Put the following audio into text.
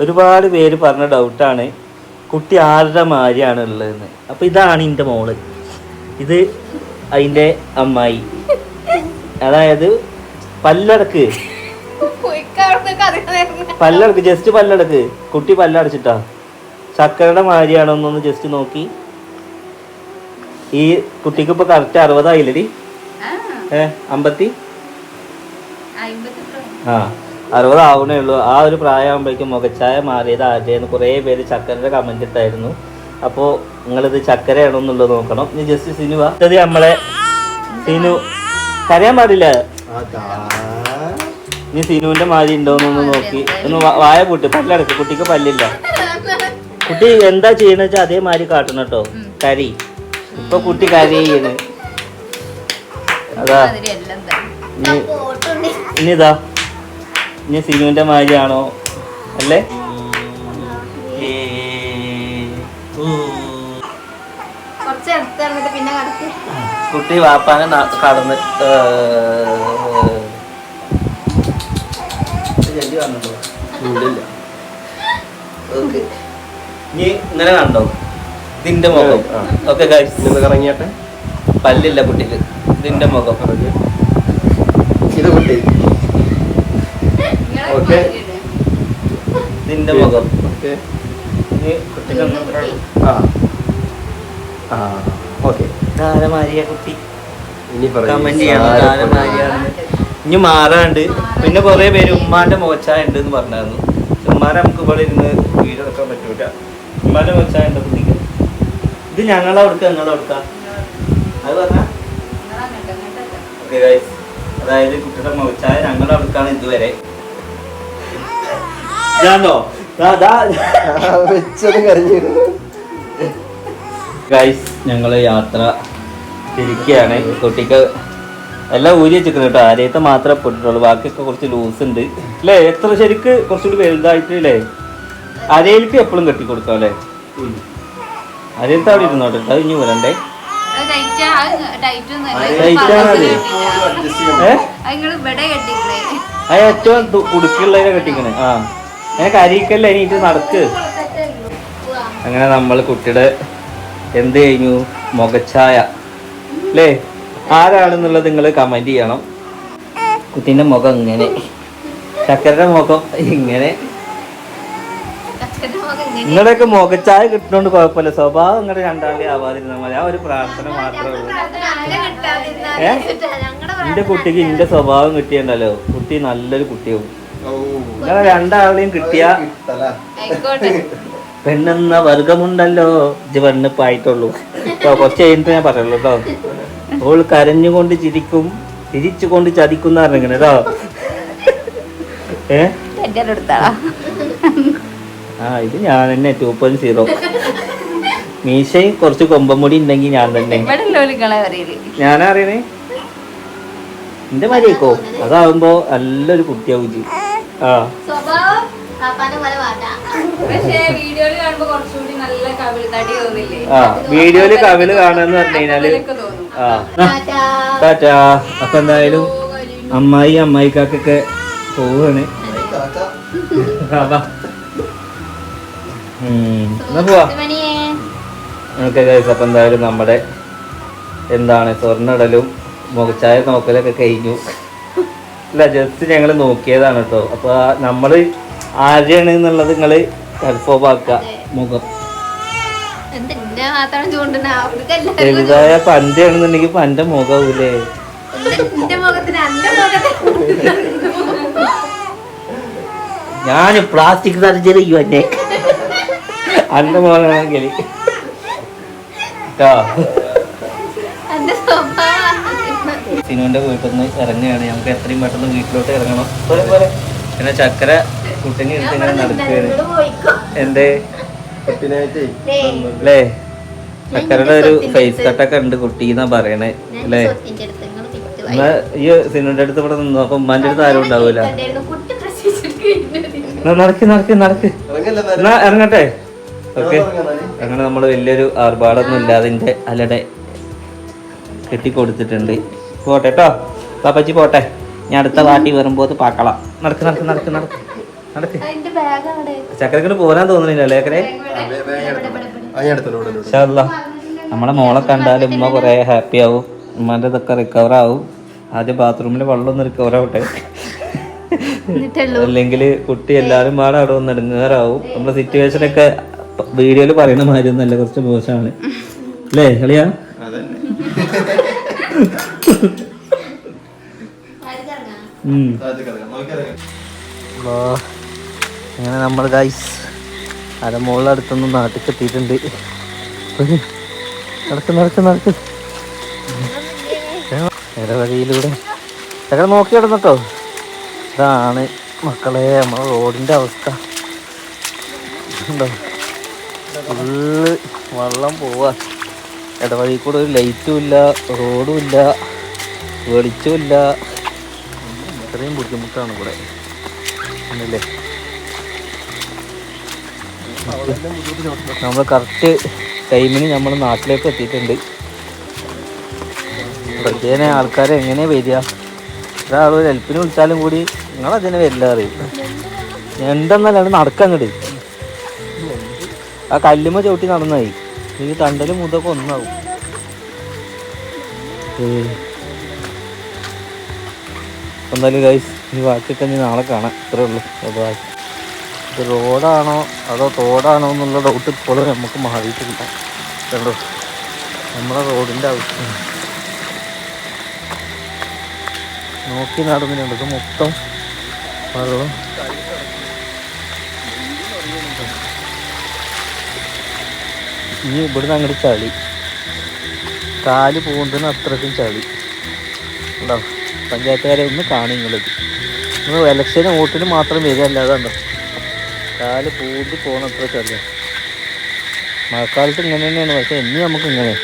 ഒരുപാട് പേര് പറഞ്ഞ ഡൗട്ടാണ് കുട്ടി ആരുടെ മാരിയാണ് ഉള്ളതെന്ന് അപ്പോൾ ഇതാണ് എന്റെ മോൾ. ഇത് അതിന്റെ അമ്മായി. അതായത് പല്ലടക്ക്. പല്ലടക്ക് ജസ്റ്റ് പല്ലടക്ക്. കുട്ടി പല്ലടച്ചിട്ടാ. ചക്കരയുടെ മാരിയാണോന്നൊന്ന് ജസ്റ്റ് നോക്കി. ഈ കുട്ടിക്ക് ഇപ്പൊ കറക്റ്റ് അറുപതായില്ലടി ഏ അമ്പത്തി? ആ. അറുപതാവണേ ഉള്ളൂ. ആ ഒരു പ്രായമാകുമ്പോഴേക്കും മുഖച്ചായ മാറിയത് ആരുടെയെന്ന് കുറേ പേര് ചക്കരയുടെ കമന്റ് ഇട്ടായിരുന്നു. അപ്പോൾ നിങ്ങളിത് ചക്കരയാണോ എന്നുള്ളത് നോക്കണം. ഇനി ജസ്റ്റ് സിനു ഇത് നമ്മളെ സിനു. കരയാൻ പാടില്ല. ഇനി സിനുവിന്റെ മാതിരി ഉണ്ടോന്നൊന്ന് നോക്കി. ഒന്ന് വായ പൂട്ട്. പല്ലടക്ക്. കുട്ടിക്ക് പല്ലില്ല. കുട്ടി എന്താ ചെയ്യണ വെച്ചാൽ അതേമാതിരി കാട്ടണം കേട്ടോ. കരി. ഇപ്പൊ കുട്ടി കരയാണ് അതാ. ഇനി ഇനി സിനുവിന്റെ മാര്യാണോ? അല്ലേ? കുട്ടി വാപ്പാനെ കടന്ന് ഏ, ജൽദി വന്നോ? ഓക്കേ. ഇനി ഇങ്ങനെ കണ്ടോ? ഇതിന്റെ മുഖം. ഓക്കെ കറങ്ങിയാട്ടെ? പല്ലില്ല കുട്ടിക്ക്. ഇതിന്റെ മുഖം. ഇത് കുട്ടി. ഓക്കെ. നിന്റെ മുഖം. ഓക്കെ. കുട്ടിക്ക് ആ. ആ ഓക്കെ. കുട്ടി. ഇനി കമന്റ് ചെയ്യണം. ധാരമാരിയാണ് ഇനി മാറാണ്ട്. പിന്നെ കൊറേ പേര് ഉമ്മാന്റെ മോച്ചായ ഉണ്ട് എന്ന് പറഞ്ഞായിരുന്നു. ഉമ്മാരെ ഉമ്മാനെ നമുക്ക് ഇവിടെ ഇരുന്ന് വീഡിയോ എടുക്കാൻ പറ്റൂല. ഉമ്മാന്റെ മോച്ചായ ഉണ്ട് കുട്ടിക്ക്. ഇത് ഞങ്ങളെ കൊടുക്ക ഞങ്ങളെ കൊടുക്ക. അത് പറഞ്ഞ? ഓക്കെ ഗൈസ് അതായത് കുട്ടിയുടെ മോച്ചായ ഞങ്ങളെ കൊടുക്കാണ് ഇതുവരെ. വെച്ചത് കരഞ്ഞു. ഗൈസ് ഞങ്ങൾ യാത്ര തിരിക്കുകയാണ് കുട്ടിക്ക് എല്ലാം ഊരി വെച്ചിരിക്കുന്നു കേട്ടോ. ആരെയത്തെ മാത്രമേ പൊട്ടിട്ടുള്ളൂ. ബാക്കിയൊക്കെ കുറച്ച് ലൂസ് ഉണ്ട്. അല്ലേ എത്ര ശരിക്ക് കുറച്ചുകൂടി വലുതായിട്ട് അല്ലേ അരയിലേക്ക് എപ്പോഴും കെട്ടി കൊടുക്കാം അല്ലേ അരയിലത്തെ അവിടെ ഇരുന്നോ കേട്ടോ. ഇനി വരണ്ടേ ഏറ്റവും കുടുക്കുള്ളതിനെ കെട്ടിക്കണേ. ആ. അങ്ങനെ കരിക്കല്ലേ എനിക്ക് നടക്ക്. അങ്ങനെ നമ്മൾ കുട്ടിയുടെ എന്ത് കഴിഞ്ഞു? മുഖച്ചായ അല്ലേ ആരാണെന്നുള്ളത് നിങ്ങൾ കമന്റ് ചെയ്യണം. കുട്ടീന്റെ മുഖം ഇങ്ങനെ. ചക്കരയുടെ മുഖം ഇങ്ങനെ. നിങ്ങളുടെയൊക്കെ മുഖച്ചായ കിട്ടുന്നോണ്ട് കുഴപ്പമില്ല. സ്വഭാവം നിങ്ങളുടെ രണ്ടാളി ആവാതിരുന്നാൽ മതി. ആ ഒരു പ്രാർത്ഥന മാത്രമേ ഉള്ളൂ. ഏ? എന്റെ കുട്ടിക്ക് എന്റെ സ്വഭാവം കിട്ടിയുണ്ടല്ലോ. കുട്ടി നല്ലൊരു കുട്ടിയാവും. നിങ്ങളെ രണ്ടാളെയും കിട്ടിയ പെണ്ണെന്ന വർഗമുണ്ടല്ലോ ഇത് പെണ്ണിപ്പായിട്ടുള്ളൂ. കേട്ടോ കുറച്ച് കഴിഞ്ഞിട്ട് ഞാൻ പറയുള്ളൂ കേട്ടോ ഓൾ കരഞ്ഞുകൊണ്ട് ചിരിക്കും ചിരിച്ചുകൊണ്ട് ചതിക്കുന്ന പറഞ്ഞിങ്ങനെ കേട്ടോ ഏ? ആ ഇത് ഞാൻ തന്നെ ടു പോയിന്റ് സീറോ മീശയും കുറച്ച് കൊമ്പമുടി ഉണ്ടെങ്കിൽ ഞാൻ തന്നെ. ഞാനറിയണേ എന്റെ മരിയേക്കോ അതാവുമ്പോ നല്ലൊരു കുട്ടിയാവും ഇജ്ജ്. ആ. സ്വഭാവം പാപ്പാന്റെ പോലെ വാട്ടാ പക്ഷേ വീഡിയോയിൽ കാണുമ്പോ കുറച്ചുകൂടി നല്ല കവിൾ തടി തോന്നില്ലേ? വീഡിയോയിൽ കവിൽ കാണാന്ന് പറഞ്ഞു കഴിഞ്ഞാൽ ടാറ്റാ. അപ്പൊ എന്തായാലും അമ്മായി അമ്മായിക്കാക്കൊക്കെ പോവാണ്. എന്നാ പോവാ. ഓക്കെ ഗൈസ് അപ്പൊ എന്തായാലും നമ്മുടെ എന്താണ് സ്വർണടലും മുഖച്ചായ നോക്കലൊക്കെ കഴിഞ്ഞു. ഇല്ല ജസ്റ്റ് ഞങ്ങൾ നോക്കിയതാണ് കേട്ടോ അപ്പൊ നമ്മൾ നമ്മൾ ആരെയാണ് എന്നുള്ളത് നിങ്ങൾ കൺഫോമാക്കുക മുഖം. വലുതായ പന്റാണെന്നുണ്ടെങ്കിൽ പന്റെ മുഖാവൂലേ. ഞാൻ ഞാൻ പ്ലാസ്റ്റിക് സർജറി ചെയ്യും എന്നെ അന്റെ മോനാണെങ്കിൽ കേട്ടോ സിനുവിന്റെ വീട്ടിൽ നിന്ന് ഇറങ്ങുകയാണ്. നമുക്ക് എത്രയും പെട്ടെന്ന് വീട്ടിലോട്ട് ഇറങ്ങണം. പിന്നെ ചക്കര കുട്ടിനെ എടുത്ത് ഇങ്ങനെ നടക്കുകയാണ്. എന്തേ? കുട്ടിനായിട്ടേ അല്ലേ ചക്കരയുടെ ഒരു ഫേസ് കട്ടൊക്കെ ഉണ്ട് കുട്ടി എന്നാ പറയണേ അല്ലേ ഈ സിനുവിന്റെ അടുത്ത് ഇവിടെ നിന്നു? അപ്പൊ ഉമ്മാന്റെ അടുത്ത് ആരും ഉണ്ടാവൂല. കുട്ടി നടക്കി നടക്ക് നടക്ക് നടക്ക്. ഇറങ്ങല്ല എന്നാ ഇറങ്ങട്ടെ. ഓക്കെ. അങ്ങനെ നമ്മൾ വലിയൊരു ആർഭാടൊന്നും ഇല്ലാതെ അല്ലടെ അലടെ കെട്ടിക്കൊടുത്തിട്ടുണ്ട്. പോട്ടെ കേട്ടോ പാപ്പച്ചി പോട്ടെ. ഞാൻ അടുത്ത പാട്ടി വരുമ്പോൾ പാക്കളാം. നടക്ക് നടക്ക് നടക്ക് നടക്ക്. നടക്ക്. ബാഗ് അവിടെ. ചക്കരക്കിട്ട് പോരാൻ തോന്നുന്നില്ല ലേക്കരെ നമ്മളെ മോളെ കണ്ടാലും ഉമ്മ കുറേ ഹാപ്പി ആവും. ഉമ്മാന്റെ ഇതൊക്കെ റിക്കവർ ആവും. ആദ്യം ബാത്റൂമിൽ വെള്ളം ഒന്ന് റിക്കവർ ആവട്ടെ. അല്ലെങ്കിൽ കുട്ടി എല്ലാവരും പാടെ അവിടെ ഒന്ന് നമ്മുടെ സിറ്റുവേഷൻ ഒക്കെ വീഡിയോയിൽ പറയുന്ന മാതിരി ഒന്നല്ല കുറച്ച് മോശമാണ്. അല്ലേ കളിയാ. അങ്ങനെ നമ്മൾ ഗൈസ് അര അടുത്തൊന്നും നാട്ടിൽ എത്തിയിട്ടുണ്ട് നടക്ക് നടക്ക് നടക്ക്. ഇടവഴിയിലൂടെ. ഞങ്ങൾ നോക്കി കിടന്നിട്ടോ ഇതാണ് മക്കളെ നമ്മളെ റോഡിന്റെ അവസ്ഥ. ഉണ്ടോ ഫുള്ള് വെള്ളം പോവാ. ഇടവഴി കൂടെ ഒരു ലൈറ്റും ഇല്ല റോഡും ഇല്ല വെളിച്ചവും ഇല്ല. ഇത്രയും ബുദ്ധിമുട്ടാണ് ഇവിടെ. ആണല്ലേ? നമ്മൾ കറക്റ്റ് ടൈമിന് നമ്മൾ നാട്ടിലേക്ക് എത്തിയിട്ടുണ്ട്. പ്രത്യേക ആൾക്കാർ എങ്ങനെ വരിക? ഒരാൾ ഒരു ഹെൽപ്പിന് വിളിച്ചാലും കൂടി നിങ്ങൾ അതിനെ വരില്ല അറിയും എന്തെന്നല്ല നടക്കാൻ അങ്ങോട്ട് ആ കല്ലുമ്മ ചവിട്ടി നടന്നായി ഈ തണ്ടൽ മുതൊക്കെ ഒന്നാവും. എന്തായാലും ഗൈസ് ഈ ബാക്കിയൊക്കെ ഇനി നാളെ കാണാം. ഇത്രേ ഉള്ളൂ. ബൈ ഇത് റോഡാണോ അതോ തോടാണോ എന്നുള്ള ഡൗട്ട് ഇപ്പോഴും നമുക്ക് മാറിയിട്ടില്ല. കണ്ടോ? നമ്മുടെ റോഡിന്റെ ആവശ്യം നോക്കി നടന്നിട്ടുണ്ട് ഇത് മൊത്തം വെള്ളം. ഇനി ഇവിടുന്ന് അങ്ങോട്ട് ചളി. കാൽ പോകുന്നതിന് അത്രയ്ക്കും ചളി. ഉണ്ടോ പഞ്ചായത്തുകാരെ ഒന്ന് കാണും നിങ്ങളിത് നിങ്ങൾ ഇലക്ഷന് വോട്ടിന് മാത്രം വരികയല്ലാതെ ഉണ്ടോ കാൽ പൂണ്ടി പോകണത്ര ചളിയാണ് മഴക്കാലത്ത് ഇങ്ങനെ തന്നെയാണ്. പക്ഷേ ഇനി നമുക്ക് ഇങ്ങനെ